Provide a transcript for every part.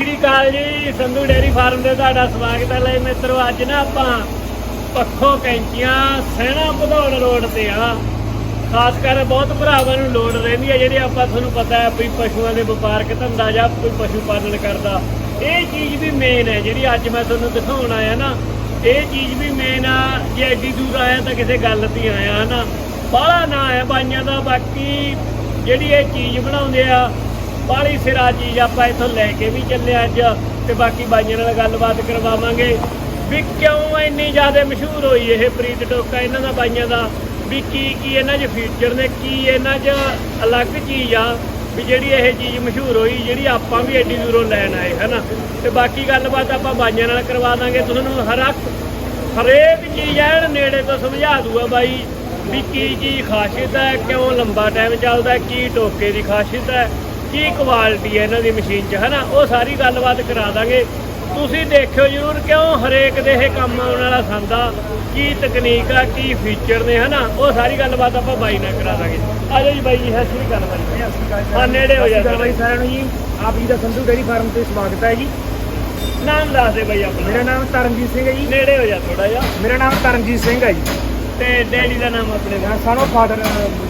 ਸ਼੍ਰੀ ਅਕਾਲ ਜੀ, Sandhu dairy farm ਦੇ ਤੁਹਾਡਾ ਸਵਾਗਤ ਹੈ। ਲੈ ਮਿੱਤਰੋ, ਅੱਜ ਨਾ ਆਪਾਂ ਪੱਖੋਂ ਕੈਂਚੀਆਂ ਸਹਿਣਾ ਵਧਾਉਣ ਰੋਡ ਤੇ ਆ। ਖਾਸ ਕਰ ਬਹੁਤ ਭਰਾਵਾਂ ਨੂੰ ਲੋੜ ਰਹਿੰਦੀ ਹੈ ਜਿਹੜੀ ਆਪਾਂ ਤੁਹਾਨੂੰ ਪਤਾ ਹੈ ਵੀ ਪਸ਼ੂਆਂ ਦੇ ਵਪਾਰਕ ਧੰਦਾ ਜਾਂ ਕੋਈ ਪਸ਼ੂ ਪਾਲਣ ਕਰਦਾ। ਇਹ ਚੀਜ਼ ਵੀ ਮੇਨ ਹੈ, ਜਿਹੜੀ ਅੱਜ ਮੈਂ ਤੁਹਾਨੂੰ ਦਿਖਾਉਣ ਆਇਆ ਨਾ, ਇਹ ਚੀਜ਼ ਵੀ ਮੇਨ ਆ। ਜੇ ਐਡੀ ਦੂਰ ਆਇਆ ਤਾਂ ਕਿਸੇ ਗੱਲ ਤੇ ਆਇਆ ਹਨਾ ਬਾਹਲਾ ਨਾ ਹੈ ਬਾਈਆਂ ਦਾ, ਬਾਕੀ ਜਿਹੜੀ ਇਹ ਚੀਜ਼ ਬਣਾਉਂਦੇ ਆ ਬਾਹਲੀ ਸਿਰਾ ਚੀਜ਼ ਆਪਾਂ ਇੱਥੋਂ ਲੈ ਕੇ ਵੀ ਚੱਲੇ ਅੱਜ ਤੇ ਬਾਕੀ ਬਾਈਆਂ ਨਾਲ ਗੱਲਬਾਤ ਕਰਵਾਵਾਂਗੇ ਵੀ ਕਿਉਂ ਇੰਨੀ ਜ਼ਿਆਦਾ ਮਸ਼ਹੂਰ ਹੋਈ ਇਹ ਪ੍ਰੀਤ ਟੋਕਾ, ਇਹਨਾਂ ਦਾ ਬਾਈਆਂ ਦਾ, ਵੀ ਕੀ ਕੀ ਇਹਨਾਂ 'ਚ ਫੀਚਰ ਨੇ, ਕੀ ਇਹਨਾਂ 'ਚ ਅਲੱਗ ਚੀਜ਼ ਆ, ਵੀ ਜਿਹੜੀ ਇਹ ਚੀਜ਼ ਮਸ਼ਹੂਰ ਹੋਈ, ਜਿਹੜੀ ਆਪਾਂ ਵੀ ਐਡੀ ਦੂਰੋਂ ਲੈਣ ਆਏ, ਹਨਾ? ਤੇ ਬਾਕੀ ਗੱਲਬਾਤ ਆਪਾਂ ਬਾਈਆਂ ਨਾਲ ਕਰਵਾ ਦਾਂਗੇ, ਤੁਹਾਨੂੰ ਹਰ ਹਰੇਕ ਚੀਜ਼ ਐਨ ਨੇੜੇ ਤੋਂ ਸਮਝਾ ਦੂਗਾ ਬਾਈ, ਵੀ ਕੀ ਚੀਜ਼ ਖਾਸੀਅਤ ਹੈ, ਕਿਉਂ ਲੰਬਾ ਟਾਈਮ ਚੱਲਦਾ ਕੀ ਟੋਕੇ ਦੀ ਖਾਸੀਅਤ ਹੈ ਕੀ ਕੁਆਲਿਟੀ ਹੈ ਇਹਨਾਂ ਦੀ ਮਸ਼ੀਨ 'ਚ ਹਨਾ? ਉਹ ਸਾਰੀ ਗੱਲਬਾਤ ਕਰਾ ਦਾਂਗੇ। ਤੁਸੀਂ ਦੇਖਿਓ ਜਰੂਰ ਕਿਉਂ ਹਰੇਕ ਦੇ ਇਹ ਕੰਮ ਆਉਣ ਵਾਲਾ ਸੰਦਾ ਕੀ ਤਕਨੀਕ ਆ ਕੀ ਫੀਚਰ ਨੇ ਹਨਾ? ਉਹ ਸਾਰੀ ਗੱਲਬਾਤ ਆਪਾਂ ਬਾਈ ਨਾਲ ਕਰਾ ਦਾਂਗੇ। ਆ ਜਾਓ ਜੀ ਬਾਈ ਜੀ ਸਤਿ ਸ੍ਰੀ ਅਕਾਲ ਬਾਈ ਹਾਂ ਨੇੜੇ ਹੋ ਜਾ ਬਾਈ ਸਾਰਿਆਂ ਨੂੰ ਜੀ। ਆਪ ਜੀ ਦਾ ਸੰਧੂ ਡੇਅਰੀ ਫਾਰਮ ਤੇ ਸਵਾਗਤ ਹੈ ਜੀ। ਨਾਮ ਦੱਸ ਦੇ ਬਾਈ ਆਪਣਾ। ਮੇਰਾ ਨਾਮ ਤਰਨਜੀਤ ਸਿੰਘ ਹੈ ਜੀ। ਨੇੜੇ ਹੋ ਜਾ ਥੋੜਾ ਜਿਹਾ। ਮੇਰਾ ਨਾਮ ਤਰਨਜੀਤ ਸਿੰਘ ਹੈ ਜੀ। ਤੇ ਡੈਡੀ ਦਾ ਨਾਮ ਆਪਣੇ ਦਾ ਸਾਨੂੰ ਫਾਦਰ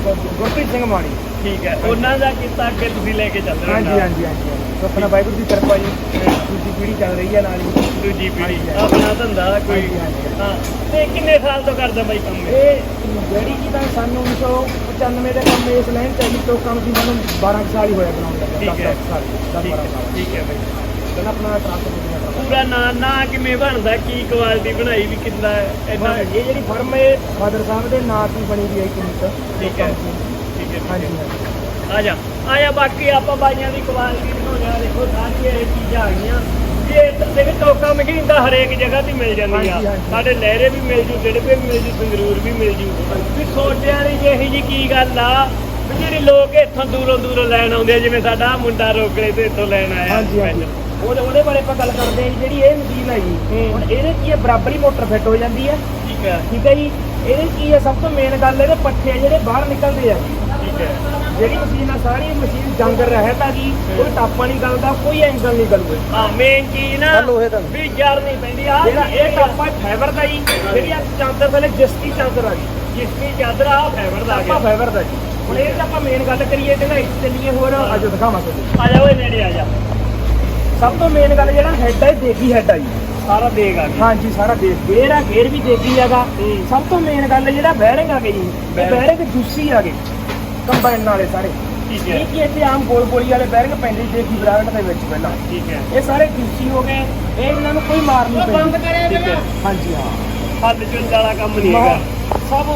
ਗੁਰਪ੍ਰੀਤ ਸਿੰਘ ਮਾਣੀ ਠੀਕ ਹੈ। ਉਹਨਾਂ ਦਾ ਕੀਤਾ ਅੱਗੇ ਤੁਸੀਂ ਲੈ ਕੇ ਚੱਲ ਰਹੇ ਹੋ ਹਾਂਜੀ ਨਾਲ। ਹਾਂਜੀ ਹਾਂਜੀ ਹਾਂਜੀ। ਆਪਣਾ ਵਾਹਿਗੁਰੂ ਦੀ ਕਿਰਪਾ ਜੀ ਦੂਜੀ ਪੀੜ੍ਹੀ ਚੱਲ ਰਹੀ ਹੈ ਨਾਲ ਜੀ ਦੂਜੀ ਹਾਂਜੀ, ਆਪਣਾ ਧੰਦਾ ਕੋਈ। ਹਾਂਜੀ, ਹਾਂਜੀ। ਹਾਂ। ਤੇ ਕਿੰਨੇ ਸਾਲ ਤੋਂ ਕਰਦਾ ਬਾਈ ਕੰਮ ਇਹ? ਇਹ ਜਿਹੜੀ ਜੀ ਤਾਂ ਸਾਨੂੰ 1995 ਦੇ ਕੰਮ ਇਸ ਲਾਈਨ ਤੇ ਜੀ ਤੋਂ ਕੰਮ ਦੀ ਸਾਨੂੰ 12 ਕੁ ਸਾਲ ਹੀ ਹੋਇਆ ਬਣਾਉਣ ਲੱਗਾ ਠੀਕ ਹੈ। 10 ਸਾਲ 10 ਠੀਕ 12 ਹੈ ਸਾਲ। ਠੀਕ ਹੈ ਬਾਈ। ਪਹਿਲਾਂ ਆਪਣਾ ਟਰੱਕ ਬੁੱਕ ਪੂਰਾ ਨਾਂ ਨਾਂ ਕਿਵੇਂ ਬਣਦਾ? ਕੀ ਕੁਆਲਿਟੀ ਬਣਾਈ ਵੀ ਕਿੰਨਾ ਇੰਨਾ ਇਹ ਜਿਹੜੀ ਫਰਮ ਹੈ ਫਾਦਰ ਸਾਹਿਬ ਦੇ ਨਾਂ ਤੋਂ ਬਣੀ ਹੋਈ ਹੈ ਕਿੰਨੀ ਠੀਕ ਹੈ। ਠੀਕ ਹੈ ਹਾਂਜੀ। ਆ ਜਾ ਆ ਜਾ ਬਾਕੀ ਆਪਾਂ ਬਾਈਆਂ ਦੀ ਕੁਆਲਿਟੀ ਦਿਖਾਉਂਦੇ ਆ ਦੇਖੋ ਸਾਰੀਆਂ ਇਹ ਚੀਜ਼ਾਂ ਆ ਗਈਆਂ। ਵੀ ਇਹ ਦੇਖ ਟੋਕਾ ਮਸ਼ੀਨ ਤਾਂ ਹਰੇਕ ਜਗ੍ਹਾ ਤੇ ਮਿਲ ਜਾਂਦੀ ਆ। ਹਾਂਜੀ, ਹਾਂਜੀ। ਸਾਡੇ ਲਹਿਰੇ ਵੀ ਮਿਲ ਜੂ ਡਿੜਪੇ ਵੀ ਮਿਲ ਜੂ ਸੰਗਰੂਰ ਵੀ ਮਿਲ ਜੂ। ਵੀ ਸੋਚਿਆ ਨਹੀਂ ਜੇ ਇਹੀ ਜੀ ਕੀ ਗੱਲ ਆ ਵੀ ਜਿਹੜੇ ਲੋਕ ਇੱਥੋਂ ਦੂਰੋਂ ਦੂਰੋਂ ਲੈਣ ਆਉਂਦੇ ਆ ਜਿਵੇਂ ਸਾਡਾ ਆਹ ਮੁੰਡਾ ਰੋਕੜੇ ਤੇ ਇੱਥੋਂ ਲੈਣ ਆਇਆ। ਉਹਦੇ ਉਹਦੇ ਬਾਰੇ ਆਪਾਂ ਗੱਲ ਕਰਦੇ ਜਿਹੜੀ ਇਹ ਮਸ਼ੀਨ ਜੀ। ਹੁਣ ਇਹਦੇ ਕੀ ਬਰਾਬਰੀ ਮੋਟਰ ਫਿੱਟ ਹੋ ਜਾਂਦੀ ਹੈ ਠੀਕ ਹੈ ਠੀਕ ਹੈ ਜੀ। ਇਹਦੇ ਕੀ ਹੈ ਸਭ ਤੋਂ ਮੇਨ ਗੱਲ ਇਹਦੇ ਪੱਠੇ ਆ ਜਿਹੜੇ ਬਾਹਰ ਨਿਕਲਦੇ ਆ। ਠੀਕ ਹੈ। ਜਿਹੜੀ ਮਸ਼ੀਨ ਆ ਸਾਰੀ ਮਸ਼ੀਨ ਜੰਗ ਰਹਿਤ ਆ ਜੀ ਕੋਈ ਟਾਪਾ ਨਹੀਂ ਗਲਦਾ ਕੋਈ ਐਂਗਲ ਨਹੀਂ ਗਲੂਗਾ ਹਾਂ ਮੇਨ ਚੀਜ਼ ਨਾ। ਵੀ ਜਰ ਨਹੀਂ ਪੈਂਦੀ ਆ। ਜਿਹੜਾ ਇਹ ਟਾਪਾ ਫਾਈਬਰ ਦਾ ਜੀ ਜਿਹੜੀ ਆ ਚਾਦਰ ਥੱਲੇ ਜਿਸਤੀ ਚਾਦਰ ਆ ਜੀ। ਜਿਸਕੀ ਚਾਦਰ ਆ ਫਾਈਬਰ ਦਾ ਆ ਟਾਪਾ ਗਿਆ ਫਾਈਬਰ ਦਾ ਜੀ। ਹੁਣ ਇਹ 'ਚ ਆਪਾਂ ਮੇਨ ਗੱਲ ਕਰੀਏ ਤੇ ਨਾ ਇੱਥੇ ਚੱਲੀਏ ਹੋਰ ਅੱਜ ਦਿਖਾਵਾਂ ਤੁਹਾਨੂੰ ਆ ਜਾ ਓਏ ਨੇੜੇ ਆ ਜਾ। ਸਭ ਤੋਂ ਮੇਨ ਗੱਲ ਜਿਹੜਾ ਹੈਡ ਹੈ ਦੇਗੀ ਹੈਡ ਆ ਜੀ। ਸਾਰਾ ਦੇਖ ਆ ਗਿਆ। ਹਾਂਜੀ ਸਾਰਾ ਦੇਖ। ਗੇਰ ਆ ਗੇਰ ਵੀ ਦੇਗੀ ਹੈਗਾ। ਹੂੰ। ਸਭ ਤੋਂ ਮੇਨ ਗੱਲ ਜਿਹੜਾ ਬੈਰਿੰਗ ਆ ਗਈ ਜੀ ਇਹ ਬੈਰਿੰਗ। ਜੂਸੀ ਆ ਗਏ ਕੰਬਾਈਨ ਵਾਲੇ ਸਾਰੇ। ਠੀਕ ਹੈ। ਇਹ ਕੀ ਇੱਥੇ ਆਮ ਗੋਲ ਗੋਲੀ ਵਾਲੇ ਬੈਰਿੰਗ ਪੈਂਦੇ ਦੇਗੀ ਬ੍ਰਾਂਡ ਦੇ ਵਿੱਚ ਪਹਿਲਾਂ। ਠੀਕ ਹੈ। ਇਹ ਸਾਰੇ ਜੂਸੀ ਹੋ ਗਏ ਇਹ ਇਹਨਾਂ ਨੂੰ ਕੋਈ ਮਾਰ ਨਹੀਂ ਪੈਂਦੀ। ਠੀਕ ਹੈ। ਹਾਂਜੀ ਹਾਂ। ਹੱਲ ਚੁੱਲ ਵਾਲਾ ਕੰਮ ਨਹੀਂ ਹੈਗਾ। ਸਭ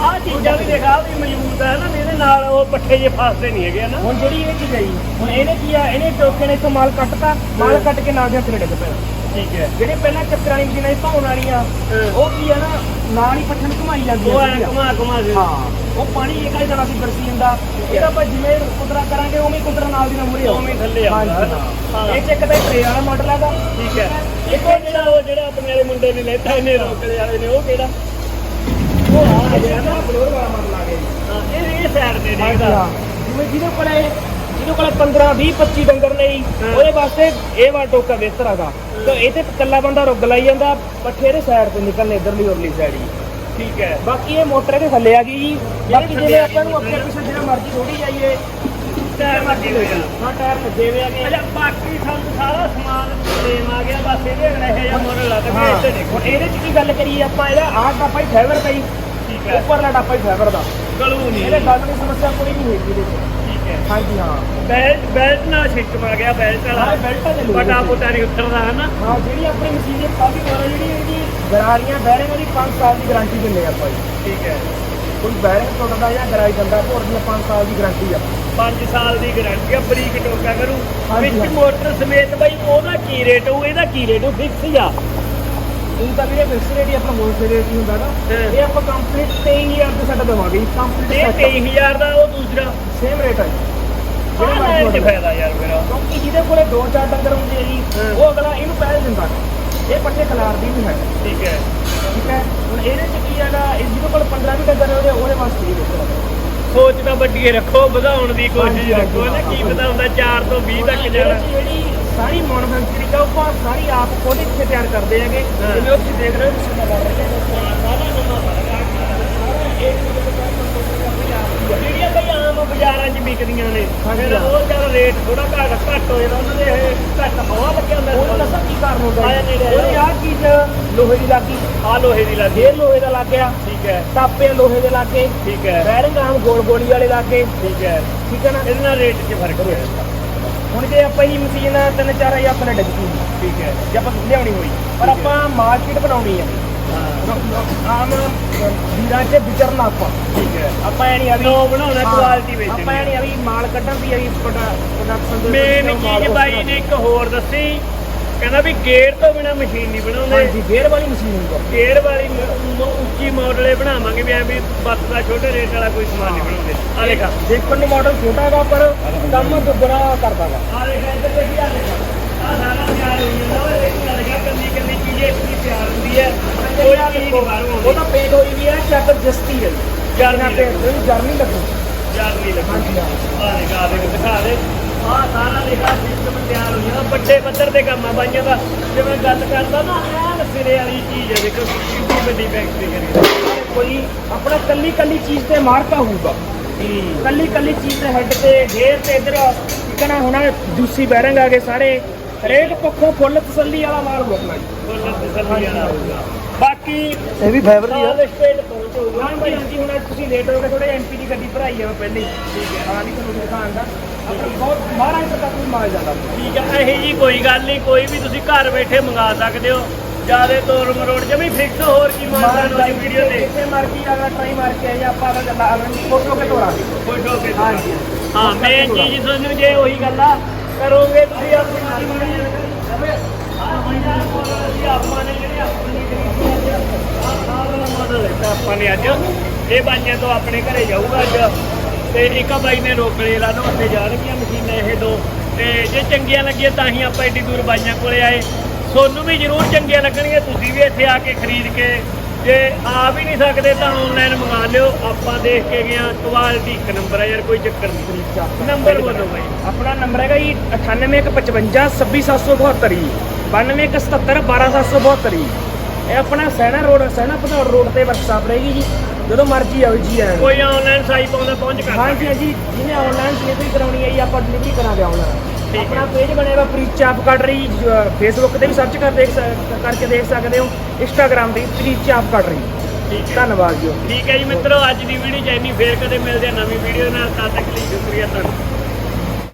ਆਹ ਚੀਜ਼ਾਂ ਵੀ ਦੇਖਾ ਵੀ ਮੌਜੂਦ ਹੈ ਨਾ ਇਹਦੇ ਨਾਲ ਉਹ ਪੱਠੇ ਜੇ ਫਸਦੇ ਨਹੀਂ ਹੈਗੇ ਨਾ ਹੁਣ ਜਿਹੜੀ ਇਹ ਚੀਜ਼ ਜੀ ਹੁਣ ਇਹਨੇ ਕੀ ਆ ਇਹਨੇ ਟੋਕੇ ਨੇ ਇੱਥੋਂ ਮਾਲ ਕੱਟਤਾ ਮਾਲ ਕੱਟ ਕੇ ਨਾਲ ਦੀਆਂ ਥੱਲੇ ਡਿੱਗ ਪਿਆ। ਠੀਕ ਹੈ। ਜਿਹੜੇ ਪਹਿਲਾਂ ਚੱਕਰਾਂ ਵਾਲੀ ਮਸ਼ੀਨਾਂ ਸੀ ਧੋਣ ਵਾਲੀਆਂ ਹਾਂ। ਉਹ ਕੀ ਆ ਨਾ ਨਾਲ ਹੀ ਪੱਠੇ ਨੂੰ ਘੁਮਾਈ ਜਾਂਦੀਆਂ ਉਹ ਐ। ਘੁਮਾ ਘੁਮਾ ਦੇ ਹਾਂ ਉਹ ਪਾਣੀ ਇੱਕ ਹੀ ਜਣਾ ਸੀ ਬਰਸੀ ਜਾਂਦਾ। ਇਹਦਾ ਆਪਾਂ ਜਿਵੇਂ ਕੁਦਰਾ ਕਰਾਂਗੇ ਉਵੇਂ ਹੀ ਕੁਦਰਾ ਨਾਲ ਦੀ ਨਾਲ ਮੁੜੇ ਉਵੇਂ ਹੀ ਥੱਲੇ ਆਉਂਦਾ ਹਾਂ। ਹਾਂ। ਇਹ ਚ ਇੱਕ ਤਾਂ ਟ੍ਰੇ ਵਾਲਾ ਮਾਡਲ ਹੈਗਾ ਠੀਕ ਹੈ। ਇੱਕ ਉਹ ਜਿਹੜਾ ਉਹ ਜਿਹੜਾ ਆਪਣੇ ਵਾਲੇ ਮੁੰਡੇ ਨੇ ਲੈਤਾ ਇਹਨੇ ਰੋਕੜੇ ਵਾਲੇ ਨੇ ਉਹ ਕਿਹੜਾ? ਉਹ ਆ ਨਾ ਫਲੋਰ ਵਾਲਾ ਮਾਡਲ ਆ ਗਿਆ ਹਾਂ ਇਹ ਇਹ ਸਾਈਡ ਤੇ ਦੇਖਦਾ। ਹਾਂ। ਜਿਵੇਂ ਜਿਹਦੇ ਕੋਲੇ ਜਿਹਦੇ ਕੋਲੇ 15 20 25 ਡੰਗਰ ਨੇ ਜੀ। ਉਹਦੇ ਵਾਸਤੇ ਇਹ ਵਾ ਟੋਕਾ ਬਿਹਤਰ ਹੈਗਾ। ਤੇ ਇਹ ਤੇ ਇਕੱਲਾ ਬੰਦਾ ਰੁੱਗ ਲਾਈ ਜਾਂਦਾ ਪੱਠੇ ਦੇ ਸਾਈਡ ਤੇ ਨਿਕਲਨੇ ਇਧਰਲੀ ਉਰਲੀ ਸਾਈਡ ਜੀ ਠੀਕ ਹੈ। ਬਾਕੀ ਇਹ ਮੋਟਰ ਇਹਦੇ ਥੱਲੇ ਆ ਗਈ ਜੀ। ਬਾਕੀ ਜਿਵੇਂ ਆਪਾਂ ਨੂੰ ਮੋਟਰ। ਅੱਗੇ ਪਿੱਛੇ ਜਿਹੜਾ ਮਰਜ਼ੀ ਥੋੜੀ ਜਾਈਏ। ਟਾਇਰ ਲੱਗੇ ਹੋਏ ਆ ਹਾਂ ਟਾਇਰ ਭੱਜੇ ਹੋਏ ਆਗੇ ਅੱਛਾ ਬਾਕੀ ਸਾਨੂੰ ਸਾਰਾ ਸਮਾਨ ਸੇਮ ਆ ਗਿਆ ਬਸ ਇਹਦੇ ਅਗਲੇ ਇਹ ਜਿਹਾ ਮੁੱਲ ਲਾ ਤੇ ਹਾਂ। ਇੱਥੇ ਦੇਖੋ। ਇਹਦੇ ਚ ਕੀ ਗੱਲ ਕਰੀਏ ਆਪਾਂ ਇਹਦਾ ਆਹ ਟਾਪਾ ਹੀ ਫਾਈਬਰ ਦਾ ਹੀ ਠੀਕ ਹੈ। ਉੱਪਰਲਾ ਟਾਪਾ ਹੀ ਫਾਈਬਰ ਦਾ। ਗਲੂ ਨਹੀਂ। ਇਹਦੇ ਗੱਲ ਦੀ ਸਮੱਸਿਆ ਕੋਈ ਨਹੀਂ ਇਹਦੇ ਠੀਕ ਹੈ ਹਾਂਜੀ ਹਾਂ। ਬੈਲਟ ਬੈਲਟ ਨਾਲ ਛਿੱਕ ਮਾ ਗਿਆ ਬੈਲਟ ਵਾਲਾ। ਹਾਂ, ਬੈਲਟ ਜ਼ਰੂਰ ਪਟਾ ਹੈ। ਪੁਟਾ ਨਹੀਂ ਉਤਰਦਾ ਹੈ ਨਾ। ਹਾਂ ਜਿਹੜੀ ਆਪਣੀ ਮਸ਼ੀਨ ਦੀ ਕਾਫੀ ਵਾਰ ਜਿਹੜੀ ਇਹਦੀ ਗਰਾਰੀਆਂ ਬੈਰਿੰਗ ਉਹਦੀ 5 ਸਾਲ ਦੀ ਗਾਰੰਟੀ ਦਿੰਦੇ ਆਪਾਂ ਜੀ। ਠੀਕ ਹੈ। ਕੋਈ ਬੈਰਿੰਗ ਟੁੱਟਦਾ ਜਾਂ ਗਰਾਈ ਜਾਂਦਾ ਹੋਰ ਦੀ 5 ਸਾਲ ਦੀ ਗਾਰੰਟੀ ਆ। 5 ਸਾਲ ਦੀ ਗਾਰੰਟੀ ਆ ਬਰੀਕ ਟੋਕਾ ਕਰੂ। ਵਿੱਚ। ਮੋਟਰ ਸਮੇਤ ਬਾਈ ਉਹਦਾ ਕੀ ਰੇਟ ਹੋਊ ਇਹਦਾ ਕੀ ਰੇਟ ਹੋਊ ਫਿਕਸ ਆ। ਇਹ ਤਾਂ ਵੀਰੇ ਫਿਕਸ ਰੇਟ ਹੀ ਆਪਣਾ ਹੋਲਸੇਲ ਰੇਟ ਹੀ ਹੁੰਦਾ ਨਾ। ਹਾਂ। ਇਹ ਆਪਾਂ ਕੰਪਲੀਟ 23000 ਦੇ ਸਾਡਾ ਦਵਾਂਗੇ ਜੀ। ਇਹ ਕੰਪਲੀਟ 23000 ਦਾ ਉਹ ਦੂਸਰਾ। ਸੇਮ ਰੇਟ ਹੈ ਜੀ। ਜਿਹੜਾ ਜਿਹੜਾ ਮਰਜ਼ੀ ਤੇ ਫਾਇਦਾ ਯਾਰ ਮੇਰਾ। ਕਿਉਂਕਿ ਜਿਹਦੇ ਕੋਲੇ ਦੋ ਚਾਰ ਡੰਗਰ ਹੁੰਦੇ ਆ ਜੀ ਹਾਂ। ਉਹ ਅਗਲਾ ਇਹਨੂੰ ਪਹਿਲ ਦਿੰਦਾ। ਇਹ ਪੱਠੇ ਖਿਲਾਰਦੀ ਨਹੀਂ ਹੈ। ਠੀਕ ਹੈ। ਠੀਕ ਹੈ? ਹੁਣ ਇਹਦੇ ਚ ਕੀ ਹੈਗਾ ਇਹ ਜਿਹਦੇ ਕੋਲ 15 ਵੀ ਡੰਗਰ ਉਹਦੇ ਵਾਸਤੇ ਹੀ ਸੋਚ ਤਾਂ ਵੱਡੀ ਰੱਖੋ ਵਧਾਉਣ ਦੀ ਕੋਸ਼ਿਸ਼ ਹਾਂਜੀ, ਹਾਂਜੀ, ਰੱਖੋ ਨਾ। ਕੀ। ਪਤਾ ਹੁੰਦਾ 4 ਤੋਂ 20 ਤੱਕ ਜਾਣਾ। ਜਿਹੜੀ ਸਾਰੀ ਮੈਨੂਫੈਕਚਰਿੰਗ ਆ ਆਪਾਂ ਸਾਰੀ ਆਪ ਖੁਦ ਇੱਥੇ ਤਿਆਰ ਕਰਦੇ ਹੈਗੇ। ਜਿਵੇਂ ਉਹ ਤੁਸੀਂ ਦੇਖ ਰਹੇ ਹੋ ਤੁਸੀਂ ਦਾ ਕਰ ਰਹੇ ਹੋ। ਜਿਹੜੀਆਂ ਕਈ ਆਮ ਬਾਜ਼ਾਰਾਂ 'ਚ ਵਿਕਦੀਆਂ ਨੇ। ਫਿਰ ਉਹ ਜਦ ਰੇਟ ਥੋੜਾ ਘੱਟ ਘੱਟ ਹੋ ਜਾਂਦਾ ਉਹਨਾਂ ਦੇ ਇਹ ਘੱਟ ਹਵਾ ਲੱਗਿਆ ਹੁੰਦਾ। ਉਹ ਦੱਸਾਂ ਕੀ ਕਾਰਨ ਹੁੰਦਾ। ਉਹਨੇ ਆਹ ਚੀਜ਼ ਲੋਹੇ ਦੀ ਲੱਗੀ। ਆ ਲੋਹੇ ਦੀ ਲੱਗੀ। ਇਹ ਲੋਹੇ ਦਾ ਲੱਗ ਗਿਆ। ਠੀਕ ਹੈ। ਟਾਪੇ ਲੋਹੇ ਦੇ ਲੱਗੇ। ਠੀਕ ਹੈ। ਬੈਰਿੰਗ ਆਮ ਗੋਲ ਗੋਲੀ ਵਾਲੇ ਲੱਗੇ। ਠੀਕ ਹੈ। ਠੀਕ ਹੈ ਨਾ? ਇਹਦੇ ਨਾਲ ਰੇਟ 'ਚ ਫ਼ਰਕ ਹੋ ਜਾਂਦਾ ਹੁਣ ਜੇ ਆਪਾਂ ਹੀ ਮਸ਼ੀਨ ਤਿੰਨ ਚਾਰ ਹਜ਼ਾਰ ਆਪਣੇ ਡਿੱਗ ਠੀਕ ਹੈ। ਜੇ ਆਪਾਂ ਲਿਆਉਣੀ ਹੋਈ। ਪਰ ਆਪਾਂ ਮਾਰਕੀਟ ਬਣਾਉਣੀ ਹਾਂ। ਆਮ ਵੀਰਾਂ 'ਚ ਵਿਚਰਨਾ ਆਪਾਂ। ਠੀਕ ਹੈ। ਆਪਾਂ ਇਹ ਨਹੀਂ ਵੀ ਲੋ ਬਣਾਉਣਾ ਕੁਆਲਿਟੀ ਵੇਚਣੀ ਆਪਾਂ ਇਹ ਨਹੀਂ ਵੀ ਮਾਲ ਕੱਢਣ ਦੀ ਵੀ ਪ੍ਰੋਡਕਸ਼ਨ ਦੇ ਮੇਨ ਚੀਜ਼ ਬਾਈ ਨੇ ਇੱਕ ਹੋਰ ਦੱਸੀ। ਕਹਿੰਦਾ ਵੀ ਗੇਅਰ ਤੋਂ ਬਿਨਾ ਮਸ਼ੀਨ ਨਹੀਂ ਬਣਾਉਂਦੇ। ਹਾਂਜੀ ਗੇਅਰ ਵਾਲੀ ਮਸ਼ੀਨ ਹੁੰਦਾ ਗੇਅਰ ਵਾਲੀ ਮ- ਮ- ਉੱਚੀ ਮਾਡਲੇ ਬਣਾਵਾਂਗੇ ਵੀ ਐ ਵੀ ਬੱਸ ਦਾ ਛੋਟੇ ਰੇਟ ਵਾਲਾ ਕੋਈ ਸਮਾਨ ਨਹੀਂ ਬਣਾਉਂਦੇ। ਆ ਦੇਖਾ। ਦੇਖਣ ਨੂੰ ਮਾਡਲ ਛੋਟਾ ਹੈਗਾ ਪਰ ਕੰਮ ਦੁੱਗਣਾ ਕਰਦਾ ਵਾ। ਆ ਦੇਖ ਇੱਧਰ ਦੇਖੀ ਆ ਦੇਖ। ਆ ਸਾਰਾ ਤਿਆਰ ਹੋਈ ਜਾਂਦਾ ਉਹ ਇੱਕ ਗੱਲ ਹੈ ਕੰਨੀ ਕੰਨੀ ਚੀਜ਼ ਇਤਨੀ ਤਿਆਰ ਹੁੰਦੀ ਹੈ ਕੋਈ ਚੀਜ਼ ਨਹੀਂ ਬਾਹਰੋਂ ਉਹ ਤਾਂ ਪੇਂਟ ਹੋਈ ਵੀ ਹੈ ਚੱਕ ਜਸਤੀ ਹੈ ਜਰਨੀ ਜਰਨੀ ਲੱਗੂ ਲੱਗਦਾ। ਹਾਂਜੀ ਹਾਂ। ਆ ਦੇਖ ਆ ਦੇਖ ਦਿਖਾ ਦੇ। ਆ ਸਾਰਾ ਦੇਖਾ ਸਿਸਟਮ ਤਿਆਰ ਹੋਈ ਜਾਂਦਾ ਵੱਡੇ ਪੱਧਰ ਤੇ ਕੰਮ ਆ ਬਾਈਆਂ ਦਾ। ਜਿਵੇਂ ਗੱਲ ਕਰਦਾ ਨਾ ਐਨ ਸਿਰੇ ਵਾਲੀ ਚੀਜ਼ ਹੈ ਦੇਖੋ ਕਿੰਨੀ ਵੱਡੀ ਫੈਕਟਰੀ ਕਰੀ ਕੋਈ ਆਪਣਾ ਕੱਲੀ ਕੱਲੀ ਚੀਜ਼ ਤੇ ਮਾਰਕਾ ਹੋਊਗਾ। ਕੱਲੀ ਕੱਲੀ ਚੀਜ਼ ਦੇ ਹੈੱਡ ਤੇ ਗੇਅਰ ਤੇ ਇਧਰ ਠੀਕ ਹੈ ਨਾ ਹੁਣ ਦੂਸੀ ਬੈਰਿੰਗ ਆ ਗਏ ਸਾਰੇ। ਹਰੇਕ ਪੱਖੋਂ ਫੁੱਲ ਤਸੱਲੀ ਵਾਲਾ ਮਾਲ ਹੋਊਗਾ। ਆਪਣਾ ਜੀ ਫੁੱਲ ਤਸੱਲੀ ਵਾਲਾ ਹੋਊਗਾ। ਬਾਕੀ ਇਹ ਵੀ ਫਾਈਬਰ ਸਟੇਟ ਪਹੁੰਚੂਗਾ ਹਾਂਜੀ ਹਾਂਜੀ ਹੁਣ ਤੁਸੀਂ ਲੇਟ ਹੋ ਗਏ ਥੋੜੇ ਐਮਪੀ ਦੀ ਗੱਡੀ ਭਰਾਈ ਆ ਮੈਂ ਪਹਿਲੇ ਹੀ। ਠੀਕ ਹੈ। ਹਾਂ ਨਹੀਂ ਤੁਹਾਨੂੰ ਦਿਖਾਉਣ ਦਾ ਆਪਣਾ ਬਹੁਤ ਮਹਾਰਾਜ ਤੱਕ ਕੋਈ ਮਾਲ ਜਾਂਦਾ। ਠੀਕ ਹੈ ਇਹੀ ਜੀ ਕੋਈ ਗੱਲ ਨਹੀਂ ਕੋਈ ਵੀ ਤੁਸੀਂ ਘਰ ਬੈਠੇ ਮੰਗਾ ਸਕਦੇ ਹੋ। ਜਿਆਦੇ ਤੋਰ ਮਰੋੜ ਜਮੀ ਫਿਕਸ ਹੋਰ ਕੀ ਮੰਗਦਾ ਨੋ ਜੀ ਵੀਡੀਓ ਤੇ? ਜਿੱਥੇ ਮਰਜ਼ੀ ਅਗਰ ਟਰਾਈ ਮਾਰ ਕੇ ਆਈਏ ਆਪਾਂ ਅਗਰ ਗੱਲਾਂ ਫੋਟੋ ਕੇ ਤੋਰਾਂਗੇ। ਖੁਸ਼ ਹੋ ਕੇ ਹਾਂਜੀ। ਹਾਂ ਮੇਨ ਚੀਜ਼ ਤੁਹਾਨੂੰ ਜੇ ਉਹੀ ਗੱਲ ਆ ਕਰੋਗੇ ਤੁਸੀਂ ਆਪਣੀ ਮਰਜ਼ੀ ਨਾਲ ਆਪਾਂ ਨੇ ਜਿਹੜੇ ਆਪਣੀ ਖਰੀਦੀ ਆ ਸਾਰਾ ਮਾਡਲ ਹੈ ਆਪਾਂ ਨੇ ਅੱਜ। ਇਹ ਬਾਈਆਂ ਤੋਂ ਆਪਣੇ ਘਰੇ ਜਾਊਗਾ ਅੱਜ। ਤੇ ਇੱਕ ਬਾਈ ਨੇ ਰੋਕੜੇ ਲਾ ਨੂੰ ਉੱਥੇ ਜਾਣਗੀਆਂ ਮਸ਼ੀਨਾਂ ਇਹ ਦੋ। ਤੇ ਜੇ ਚੰਗੀਆਂ ਲੱਗੀਆਂ ਤਾਂ ਹੀ ਆਪਾਂ ਏਡੀ ਦੂਰ ਬਾਈਆਂ ਕੋਲੇ ਆਏ। ਤੁਹਾਨੂੰ ਵੀ ਜ਼ਰੂਰ ਚੰਗੀਆਂ ਲੱਗਣਗੀਆਂ ਤੁਸੀਂ ਵੀ ਇੱਥੇ ਆ ਕੇ ਖਰੀਦ ਕੇ। ਜੇ ਆ ਵੀ ਨਹੀਂ ਸਕਦੇ ਤਾਂ ਆਨਲਾਈਨ ਮੰਗਾ ਲਿਓ। ਆਪਾਂ ਦੇਖ ਕੇ ਗਿਆ ਕੁਆਲਿਟੀ ਇੱਕ ਨੰਬਰ ਹੈ ਯਾਰ ਕੋਈ ਚੱਕਰ ਨਹੀਂ। ਨੰਬਰ ਬੋਲੋ ਬਾਈ। ਆਪਣਾ ਨੰਬਰ ਹੈਗਾ ਜੀ 9855 26772 ਜੀ। 9277 12772 ਜੀ। ਇਹ ਆਪਣਾ ਸੈਨਾ ਰੋਡ ਸੈਨਾ ਭਦੌੜ ਰੋਡ ਤੇ ਵਰਕਸ਼ਾਪ ਰਹੇਗੀ ਜੀ। ਜਦੋਂ ਮਰਜ਼ੀ ਆਓ ਜੀ ਆਇਆਂ ਨੂੰ। ਕੋਈ ਆਨਲਾਈਨ ਸਾਈ ਪਾਉਂਦਾ ਪਹੁੰਚ ਕਰ ਹਾਂਜੀ ਹਾਂਜੀ ਜਿਹਨੇ ਆਨਲਾਈਨ ਡਿਲੀਵਰੀ ਕਰਾਉਣੀ ਹੈ ਜੀ ਆਪਾਂ ਡਿਲੀਵਰੀ ਕਰਾਂਗੇ ਆਨਲਾਈਨ ਠੀਕ ਹੈ। ਆਪਣਾ ਪੇਜ ਬਣੇਗਾ ਪ੍ਰੀਤ ਚਾਪ ਕਟਰੀ ਫੇਸਬੁੱਕ ਤੇ ਵੀ ਸਰਚ ਕਰ ਦੇਖ ਸਕ- ਕਰਕੇ ਦੇਖ ਸਕਦੇ ਹੋ ਇੰਸਟਾਗ੍ਰam ਤੇ ਪ੍ਰੀਤ ਚਾਪ ਕਟਰੀ ਠੀਕ ਹੈ। ਧੰਨਵਾਦ ਜੀ। ਠੀਕ ਹੈ ਜੀ ਮਿੱਤਰੋ ਅੱਜ ਦੀ ਵੀਡੀਓ ਚ ਇੰਨੀ ਫੇਰ ਕਦੇ ਮਿਲਦੇ ਆ ਨਵੀਂ ਵੀਡੀਓ ਨਾਲ ਤਦ ਤੱਕ ਲਈ ਸ਼ੁਕਰੀਆ ਤੁਹਾਡਾ